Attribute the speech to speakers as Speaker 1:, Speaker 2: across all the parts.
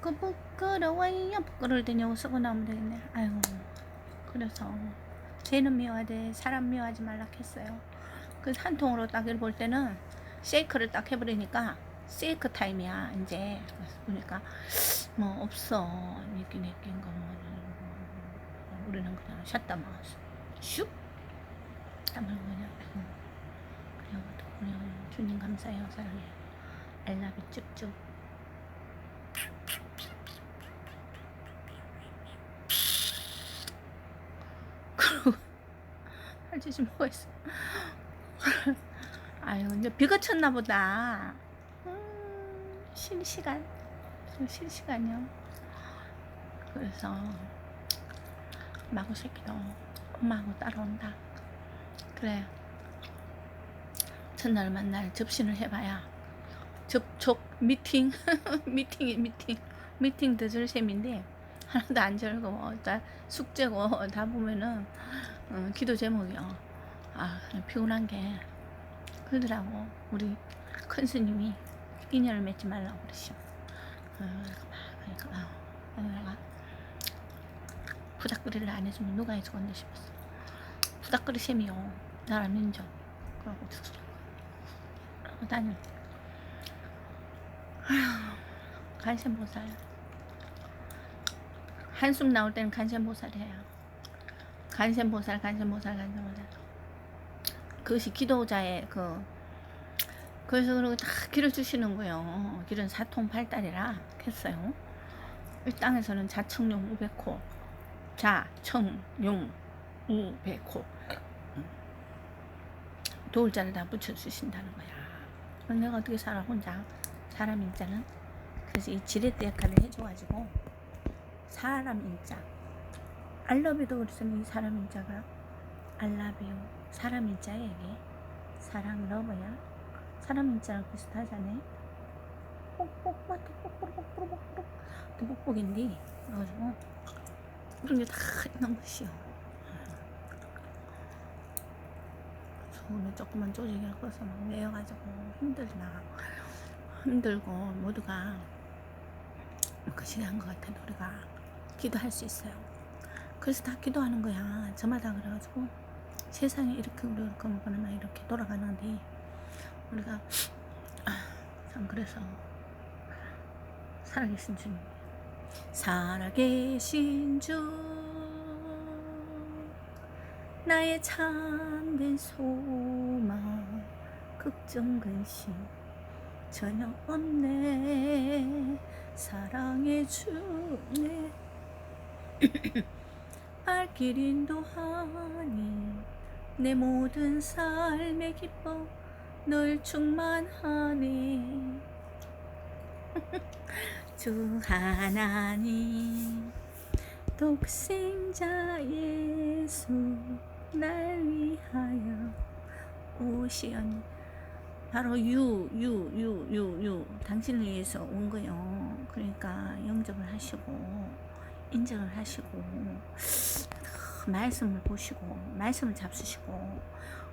Speaker 1: 그 부끄러워요. 부끄러울 땐 요거 쓰고 나오면 되겠네. 아이고. 그래서 쟤는 미워하되 사람 미워하지 말라 했어요. 그한 통으로 딱 이렇게 볼 때는 쉐이크를 딱 해버리니까 쉐이크 타임이야 이제. 그래서 보니까 뭐 없어. 있긴 있긴 거뭐 우리는 그냥 샷다 먹었어. 슉! 아무런 그냥 그냥 또 그냥 주님 감사해요 사랑해요. 알라비 쭉쭉 그리고 할 짓이 뭐가 있어. 아유 이제 비가 쳤나 보다. 음, 쉴 시간. 쉴 시간이요. 그래서 마구 새끼도 엄마하고 따라온다. 그래. 첫날 만날 접신을 해봐야. 접촉 미팅. 미팅이 미팅. 미팅 늦을 셈인데 하나도 안 즐거워. 다 숙제고 다 보면은 어, 기도 제목이요 아 피곤한 게 그러더라고. 우리 큰 스님이 인연을 맺지 말라고 그러시오. 어, 그러니까 막 그러니까 아, 내가 부닥거리를 안 해주면 누가 해주겠나 싶었어. 부닥거리 셈이요. 민족 그러고 죽더라고 그러고 다녀. 아휴 간센 보살 한숨 나올 때는 간센보살 해요. 간센보살 간센보살 간센보살. 그것이 기도자의 그 그래서 그러고 다 길을 주시는 거예요. 길은 사통팔달이라 했어요. 이 땅에서는 자청용 우백호 자청용 우백호. 도울자를 다 붙여주신다는 거야. 그럼 내가 어떻게 살아 혼자? 사람 인자는 그래서 이 지렛대 역할을 해줘가지고 사람 인자. 알러뷰도 그랬으면 이 사람 인자가 알라뷰 사람 인자에게. 사랑 러브야. 사람 인자랑 비슷하잖아. 뽁뽁 맞다 뽁뽁 뽁뽁 뽁뽁. 또 뽁뽁인데. 그래가지고. 그런 게 다 있는 것이요. 오늘 조그만 조직을 꺼서 막 매여가지고 힘들나 힘들고 모두가 그시기 한것 같아 우리가 기도할 수 있어요. 그래서 다 기도하는 거야. 저마다 그래가지고 세상에 이렇게 이렇게 먹거나 이렇게 돌아가는데 우리가 아, 참 그래서 살아계신 주님. 살아계신 주 나의 참된 소망 걱정 근심 전혀 없네. 사랑해 주네 발길 인도하니 내 모든 삶의 기뻐 널 충만하네 주 하나님 독생자 예수 날 위하여 오시언 바로 유, 유, 유, 유, 유. 당신을 위해서 온 거요. 그러니까 영접을 하시고, 인정을 하시고, 말씀을 보시고, 말씀을 잡수시고,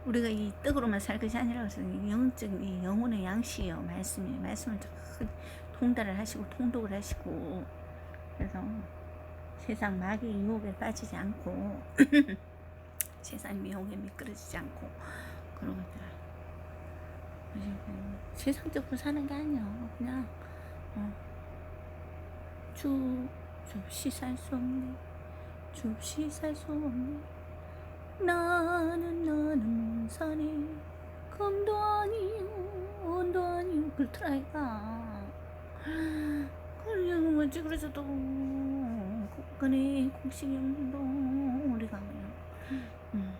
Speaker 1: 우리가 이 떡으로만 살 것이 아니라 영적인 이 영혼의 양식이요. 말씀이, 말씀을 통달을 하시고, 통독을 하시고, 그래서 세상 마귀 유혹에 빠지지 않고, 세상 미혹에 미끄러지지 않고, 그런 것들. 세상적으로 사는 게 아니야. 그냥 어. 주 줍시 살 수 없네. 줍시 살 수 없네. 나는 나는 산에 금도 아니요 은도 아니요. 그렇더라 이가. 그래 뭐지 그래서 또 국간의 국식영도 우리가 그냥 음.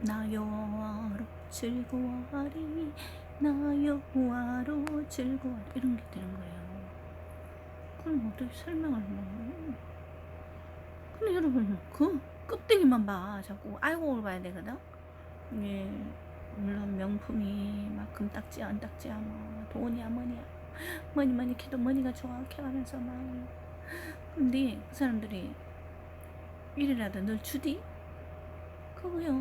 Speaker 1: 나 여호와로 즐거워하리. 나 여호와로 즐거워하리. 이런 게 되는 거예요 그럼 어떻게 뭐 근데 여러분 그 껍데기만 봐 자꾸 알고 봐야 되거든 이게 물론 명품이 막 금딱지야 은딱지야 뭐 돈이야 뭐니야 뭐니 뭐니 캐도 뭐니가 좋아 캐가면서 막 근데 그 사람들이 이래라도 널 주디? 그거요.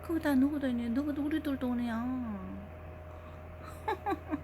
Speaker 1: 그거 다 누구 돈이야? 누구도 우리 들 돈이야.